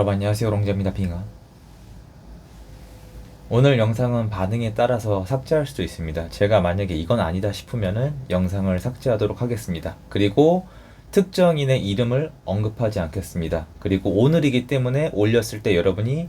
여러분 안녕하세요. 롱자입니다. 빙하. 오늘 영상은 반응에 따라서 삭제할 수도 있습니다. 제가 만약에 이건 아니다 싶으면은 영상을 삭제하도록 하겠습니다. 그리고 특정인의 이름을 언급하지 않겠습니다. 그리고 오늘이기 때문에 올렸을 때 여러분이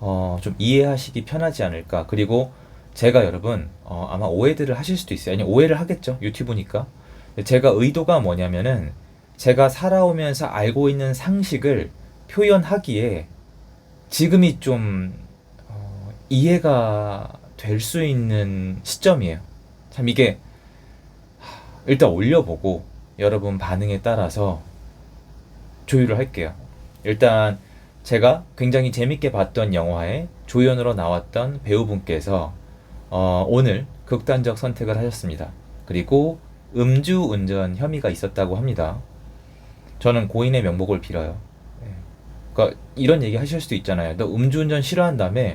어, 좀 이해하시기 편하지 않을까. 그리고 제가 여러분 어, 아마 오해들을 하실 수도 있어요. 아니 오해를 하겠죠. 유튜브니까. 제가 의도가 뭐냐면은 제가 살아오면서 알고 있는 상식을 표현하기에 지금이 좀 어, 이해가 될 수 있는 시점이에요. 참 이게 하, 일단 올려보고 여러분 반응에 따라서 조율을 할게요. 일단 제가 굉장히 재밌게 봤던 영화에 조연으로 나왔던 배우분께서 어, 오늘 극단적 선택을 하셨습니다. 그리고 음주운전 혐의가 있었다고 합니다. 저는 고인의 명복을 빌어요. 그러니까 이런 얘기 하실 수도 있잖아요. 너 음주운전 싫어한다며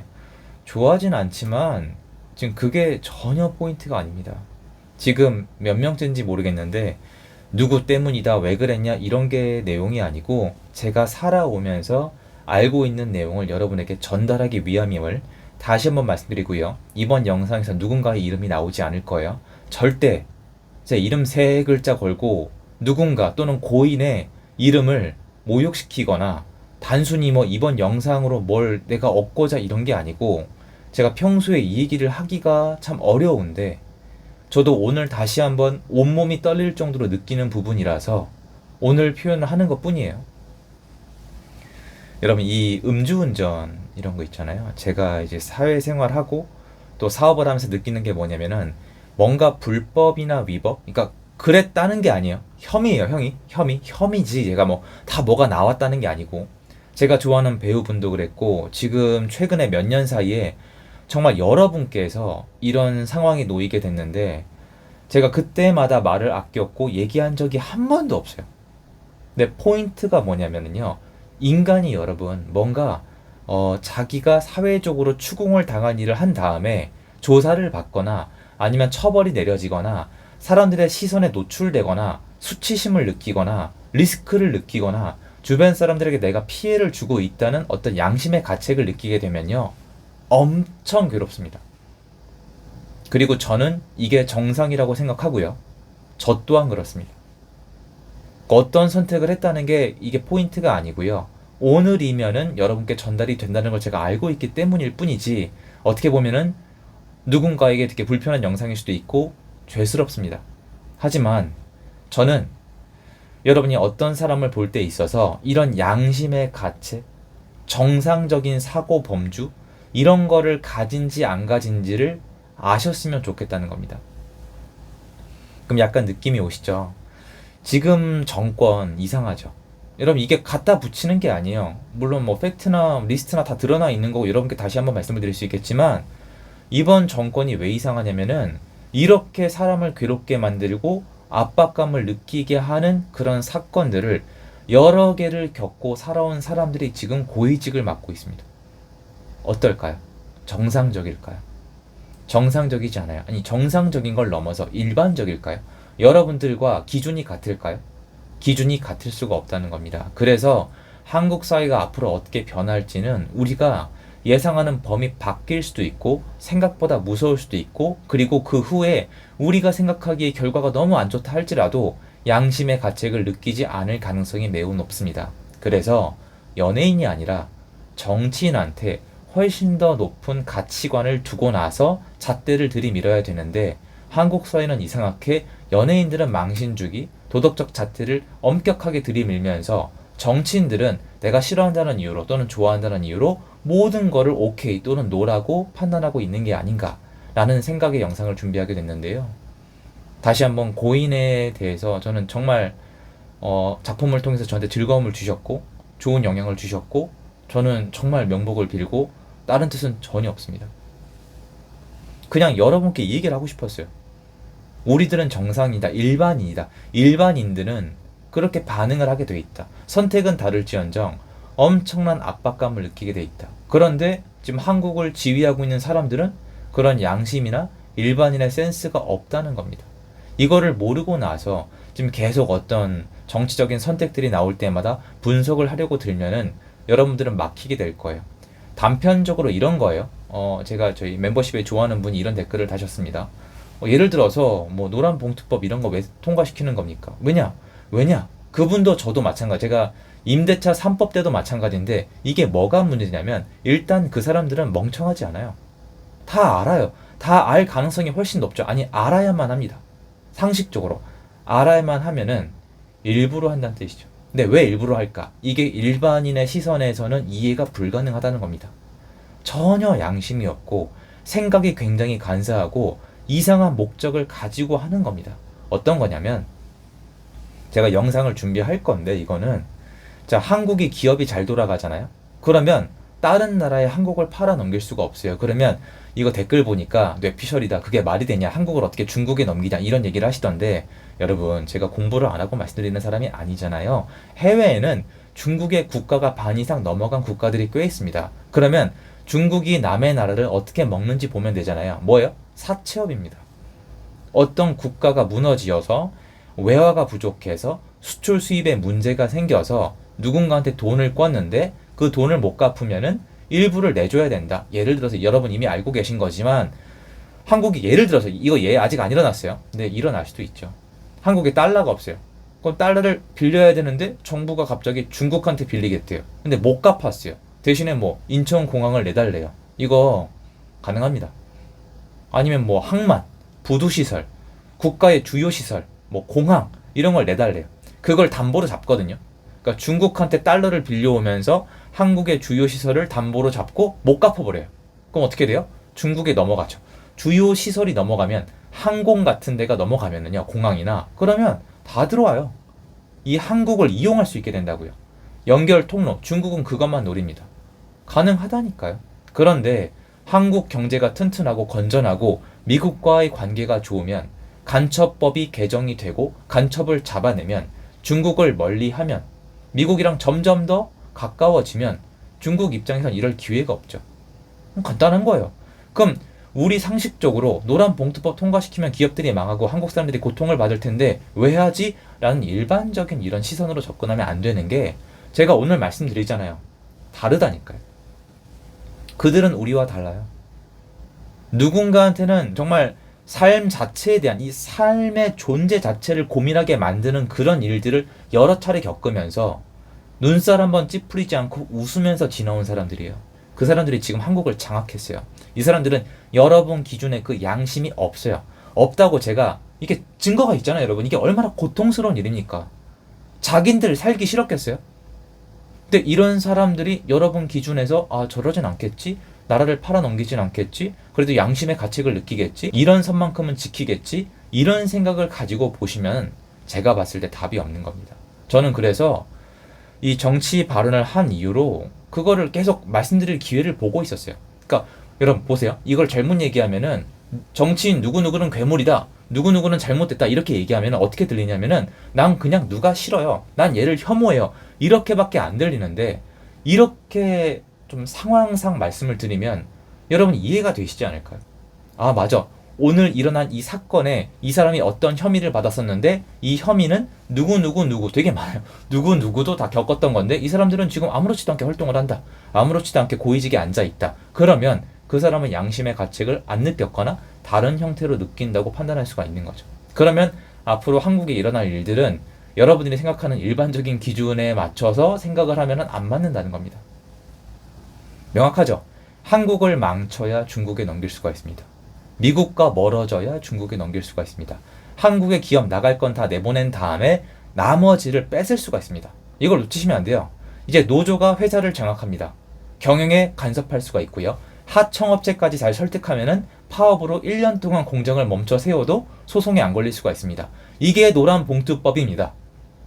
좋아하진 않지만 지금 그게 전혀 포인트가 아닙니다. 지금 몇 명째인지 모르겠는데 누구 때문이다 왜 그랬냐 이런 게 내용이 아니고 제가 살아오면서 알고 있는 내용을 여러분에게 전달하기 위함임을 다시 한번 말씀드리고요. 이번 영상에서 누군가의 이름이 나오지 않을 거예요. 절대 제 이름 세 글자 걸고 누군가 또는 고인의 이름을 모욕시키거나 단순히 뭐 이번 영상으로 뭘 내가 얻고자 이런 게 아니고 제가 평소에 이 얘기를 하기가 참 어려운데 저도 오늘 다시 한번 온몸이 떨릴 정도로 느끼는 부분이라서 오늘 표현을 하는 것 뿐이에요. 여러분 이 음주운전 이런 거 있잖아요. 제가 이제 사회생활하고 또 사업을 하면서 느끼는 게 뭐냐면은 뭔가 불법이나 위법, 그러니까 그랬다는 게 아니에요. 혐의예요, 형이. 혐의. 혐의지. 얘가 뭐 다 뭐가 나왔다는 게 아니고 제가 좋아하는 배우분도 그랬고 지금 최근에 몇 년 사이에 정말 여러분께서 이런 상황에 놓이게 됐는데 제가 그때마다 말을 아꼈고 얘기한 적이 한 번도 없어요. 근데 포인트가 뭐냐면요. 인간이 여러분 뭔가 어, 자기가 사회적으로 추궁을 당한 일을 한 다음에 조사를 받거나 아니면 처벌이 내려지거나 사람들의 시선에 노출되거나 수치심을 느끼거나 리스크를 느끼거나 주변 사람들에게 내가 피해를 주고 있다는 어떤 양심의 가책을 느끼게 되면요. 엄청 괴롭습니다. 그리고 저는 이게 정상이라고 생각하고요. 저 또한 그렇습니다. 어떤 선택을 했다는 게 이게 포인트가 아니고요. 오늘이면은 여러분께 전달이 된다는 걸 제가 알고 있기 때문일 뿐이지 어떻게 보면은 누군가에게 되게 불편한 영상일 수도 있고 죄스럽습니다. 하지만 저는 여러분이 어떤 사람을 볼 때 있어서 이런 양심의 가책, 정상적인 사고 범주, 이런 거를 가진지 안 가진지를 아셨으면 좋겠다는 겁니다. 그럼 약간 느낌이 오시죠? 지금 정권 이상하죠? 여러분 이게 갖다 붙이는 게 아니에요. 물론 뭐 팩트나 리스트나 다 드러나 있는 거고 여러분께 다시 한번 말씀을 드릴 수 있겠지만 이번 정권이 왜 이상하냐면은 이렇게 사람을 괴롭게 만들고 압박감을 느끼게 하는 그런 사건들을 여러 개를 겪고 살아온 사람들이 지금 고위직을 맡고 있습니다. 어떨까요? 정상적일까요? 정상적이지 않아요. 아니, 정상적인 걸 넘어서 일반적일까요? 여러분들과 기준이 같을까요? 기준이 같을 수가 없다는 겁니다. 그래서 한국 사회가 앞으로 어떻게 변할지는 우리가 예상하는 범위 바뀔 수도 있고 생각보다 무서울 수도 있고 그리고 그 후에 우리가 생각하기에 결과가 너무 안 좋다 할지라도 양심의 가책을 느끼지 않을 가능성이 매우 높습니다. 그래서 연예인이 아니라 정치인한테 훨씬 더 높은 가치관을 두고 나서 잣대를 들이밀어야 되는데 한국 사회는 이상하게 연예인들은 망신주기, 도덕적 잣대를 엄격하게 들이밀면서 정치인들은 내가 싫어한다는 이유로 또는 좋아한다는 이유로 모든 거를 오케이 또는 노라고 판단하고 있는 게 아닌가라는 생각의 영상을 준비하게 됐는데요. 다시 한번 고인에 대해서 저는 정말 어, 작품을 통해서 저한테 즐거움을 주셨고 좋은 영향을 주셨고 저는 정말 명복을 빌고 다른 뜻은 전혀 없습니다. 그냥 여러분께 이 얘기를 하고 싶었어요. 우리들은 정상이다, 일반인이다. 일반인들은 그렇게 반응을 하게 돼 있다. 선택은 다를지언정 엄청난 압박감을 느끼게 돼 있다. 그런데 지금 한국을 지휘하고 있는 사람들은 그런 양심이나 일반인의 센스가 없다는 겁니다. 이거를 모르고 나서 지금 계속 어떤 정치적인 선택들이 나올 때마다 분석을 하려고 들면은 여러분들은 막히게 될 거예요. 단편적으로 이런 거예요. 어, 제가 저희 멤버십에 좋아하는 분이 이런 댓글을 다셨습니다. 어, 예를 들어서 뭐 노란 봉투법 이런 거 왜 통과시키는 겁니까? 왜냐? 왜냐? 그분도 저도 마찬가지. 제가 임대차 3법 때도 마찬가지인데 이게 뭐가 문제냐면 일단 그 사람들은 멍청하지 않아요. 다 알아요. 다 알 가능성이 훨씬 높죠. 아니 알아야만 합니다. 상식적으로 알아야만 하면은 일부러 한다는 뜻이죠. 근데 왜 일부러 할까? 이게 일반인의 시선에서는 이해가 불가능하다는 겁니다. 전혀 양심이 없고 생각이 굉장히 간사하고 이상한 목적을 가지고 하는 겁니다. 어떤 거냐면 제가 영상을 준비할 건데 이거는 자 한국이 기업이 잘 돌아가잖아요. 그러면 다른 나라에 한국을 팔아 넘길 수가 없어요. 그러면 이거 댓글 보니까 뇌피셜이다. 그게 말이 되냐? 한국을 어떻게 중국에 넘기냐? 이런 얘기를 하시던데 여러분 제가 공부를 안 하고 말씀드리는 사람이 아니잖아요. 해외에는 중국의 국가가 반 이상 넘어간 국가들이 꽤 있습니다. 그러면 중국이 남의 나라를 어떻게 먹는지 보면 되잖아요. 뭐예요? 사채업입니다. 어떤 국가가 무너지어서 외화가 부족해서 수출 수입에 문제가 생겨서 누군가한테 돈을 꿨는데 그 돈을 못 갚으면은 일부를 내줘야 된다. 예를 들어서 여러분 이미 알고 계신 거지만 한국이 예를 들어서 이거 예 아직 안 일어났어요. 근데 일어날 수도 있죠. 한국에 달러가 없어요. 그럼 달러를 빌려야 되는데 정부가 갑자기 중국한테 빌리겠대요. 근데 못 갚았어요. 대신에 뭐 인천공항을 내달래요. 이거 가능합니다. 아니면 뭐 항만, 부두시설, 국가의 주요 시설, 뭐 공항 이런 걸 내달래요. 그걸 담보로 잡거든요. 그러니까 중국한테 달러를 빌려오면서 한국의 주요 시설을 담보로 잡고 못 갚아버려요. 그럼 어떻게 돼요? 중국에 넘어가죠. 주요 시설이 넘어가면 항공 같은 데가 넘어가면은요 공항이나 그러면 다 들어와요. 이 한국을 이용할 수 있게 된다고요. 연결 통로 중국은 그것만 노립니다. 가능하다니까요. 그런데 한국 경제가 튼튼하고 건전하고 미국과의 관계가 좋으면 간첩법이 개정이 되고 간첩을 잡아내면 중국을 멀리하면 미국이랑 점점 더 가까워지면 중국 입장에선 이럴 기회가 없죠. 간단한 거예요. 그럼 우리 상식적으로 노란 봉투법 통과시키면 기업들이 망하고 한국 사람들이 고통을 받을 텐데 왜 하지? 라는 일반적인 이런 시선으로 접근하면 안 되는 게 제가 오늘 말씀드리잖아요. 다르다니까요. 그들은 우리와 달라요. 누군가한테는 정말 삶 자체에 대한 이 삶의 존재 자체를 고민하게 만드는 그런 일들을 여러 차례 겪으면서 눈살 한번 찌푸리지 않고 웃으면서 지나온 사람들이에요. 그 사람들이 지금 한국을 장악했어요. 이 사람들은 여러분 기준에 그 양심이 없어요. 없다고 제가 이게 증거가 있잖아요, 여러분. 이게 얼마나 고통스러운 일입니까? 자긴들 살기 싫었겠어요? 근데 이런 사람들이 여러분 기준에서 아 저러진 않겠지 나라를 팔아넘기진 않겠지? 그래도 양심의 가책을 느끼겠지? 이런 선만큼은 지키겠지? 이런 생각을 가지고 보시면 제가 봤을 때 답이 없는 겁니다. 저는 그래서 이 정치 발언을 한 이유로 그거를 계속 말씀드릴 기회를 보고 있었어요. 그러니까 여러분 보세요. 이걸 잘못 얘기하면은 정치인 누구누구는 괴물이다 누구누구는 잘못됐다 이렇게 얘기하면 어떻게 들리냐면은 난 그냥 누가 싫어요. 난 얘를 혐오해요. 이렇게밖에 안 들리는데 이렇게 좀 상황상 말씀을 드리면 여러분 이해가 되시지 않을까요? 아 맞아 오늘 일어난 이 사건에 이 사람이 어떤 혐의를 받았었는데 이 혐의는 누구 누구 누구 되게 많아요 누구 누구도 다 겪었던 건데 이 사람들은 지금 아무렇지도 않게 활동을 한다 아무렇지도 않게 고위직에 앉아 있다 그러면 그 사람은 양심의 가책을 안 느꼈거나 다른 형태로 느낀다고 판단할 수가 있는 거죠. 그러면 앞으로 한국에 일어날 일들은 여러분들이 생각하는 일반적인 기준에 맞춰서 생각을 하면 안 맞는다는 겁니다. 명확하죠? 한국을 망쳐야 중국에 넘길 수가 있습니다. 미국과 멀어져야 중국에 넘길 수가 있습니다. 한국의 기업 나갈 건 다 내보낸 다음에 나머지를 뺏을 수가 있습니다. 이걸 놓치시면 안 돼요. 이제 노조가 회사를 장악합니다. 경영에 간섭할 수가 있고요. 하청업체까지 잘 설득하면은 파업으로 1년 동안 공정을 멈춰 세워도 소송에 안 걸릴 수가 있습니다. 이게 노란 봉투법입니다.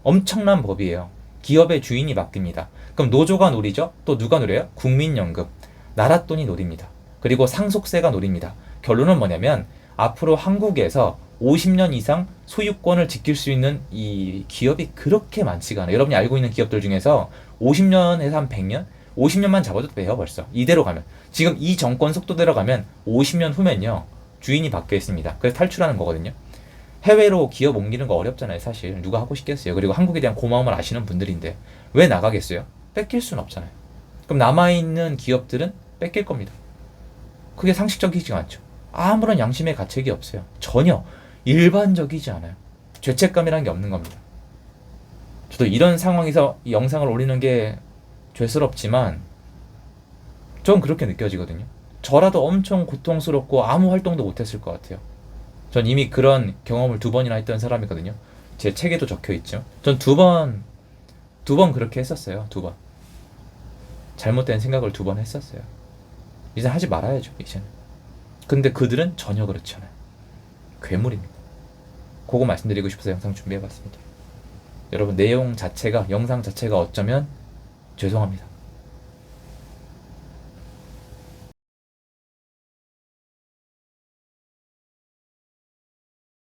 엄청난 법이에요. 기업의 주인이 바뀝니다. 그럼 노조가 노리죠? 또 누가 노려요? 국민연금. 나라 돈이 노립니다. 그리고 상속세가 노립니다. 결론은 뭐냐면 앞으로 한국에서 50년 이상 소유권을 지킬 수 있는 이 기업이 그렇게 많지가 않아요. 여러분이 알고 있는 기업들 중에서 50년에서 한 100년? 50년만 잡아도 돼요, 벌써. 이대로 가면. 지금 이 정권 속도대로 가면 50년 후면요. 주인이 바뀌어 있습니다. 그래서 탈출하는 거거든요. 해외로 기업 옮기는 거 어렵잖아요, 사실. 누가 하고 싶겠어요. 그리고 한국에 대한 고마움을 아시는 분들인데 왜 나가겠어요? 뺏길 수는 없잖아요. 그럼 남아있는 기업들은 뺏길 겁니다. 그게 상식적이지 않죠. 아무런 양심의 가책이 없어요. 전혀 일반적이지 않아요. 죄책감이라는 게 없는 겁니다. 저도 이런 상황에서 이 영상을 올리는 게 죄스럽지만 전 그렇게 느껴지거든요. 저라도 엄청 고통스럽고 아무 활동도 못했을 것 같아요. 전 이미 그런 경험을 두 번이나 했던 사람이거든요. 제 책에도 적혀 있죠. 전 두 번, 두 번 그렇게 했었어요. 두 번. 잘못된 생각을 두 번 했었어요. 이제 하지 말아야죠, 이제는. 근데 그들은 전혀 그렇지 않아요. 괴물입니다. 그거 말씀드리고 싶어서 영상 준비해봤습니다. 여러분, 내용 자체가, 영상 자체가 어쩌면 죄송합니다.